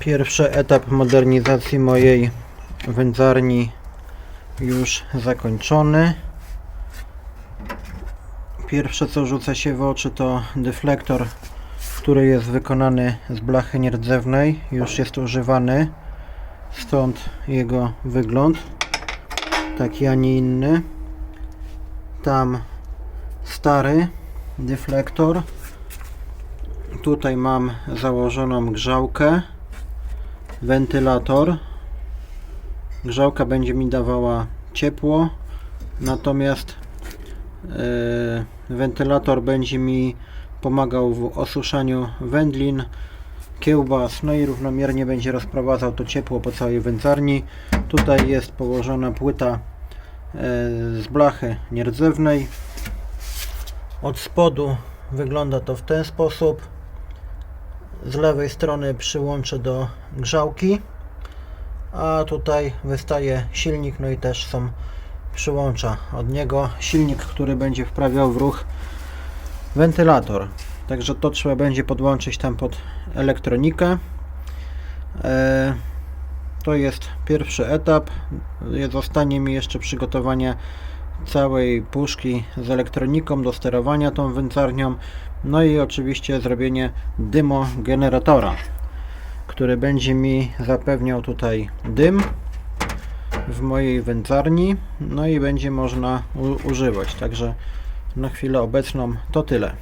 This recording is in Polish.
Pierwszy etap modernizacji mojej wędzarni już zakończony. Pierwsze co rzuca się w oczy to deflektor, który jest wykonany z blachy nierdzewnej. Już jest używany, stąd jego wygląd. Taki, a nie inny. Tam stary deflektor. Tutaj mam założoną grzałkę, wentylator. Grzałka będzie mi dawała ciepło, natomiast e, wentylator będzie mi pomagał w osuszaniu wędlin, kiełbas, no i równomiernie będzie rozprowadzał to ciepło po całej wędzarni. Tutaj jest położona płyta e, z blachy nierdzewnej. Od spodu wygląda to w ten sposób. Z lewej strony przyłączę do grzałki, a tutaj wystaje silnik, no i też są przyłącza od niego silnik, który będzie wprawiał w ruch wentylator. Także to trzeba będzie podłączyć tam pod elektronikę. E, to jest pierwszy etap. Zostanie mi jeszcze przygotowanie całej puszki z elektroniką do sterowania tą wędzarnią. No i oczywiście zrobienie dymogeneratora, który będzie mi zapewniał tutaj dym w mojej wędzarni. No i będzie można używać. Także na chwilę obecną to tyle.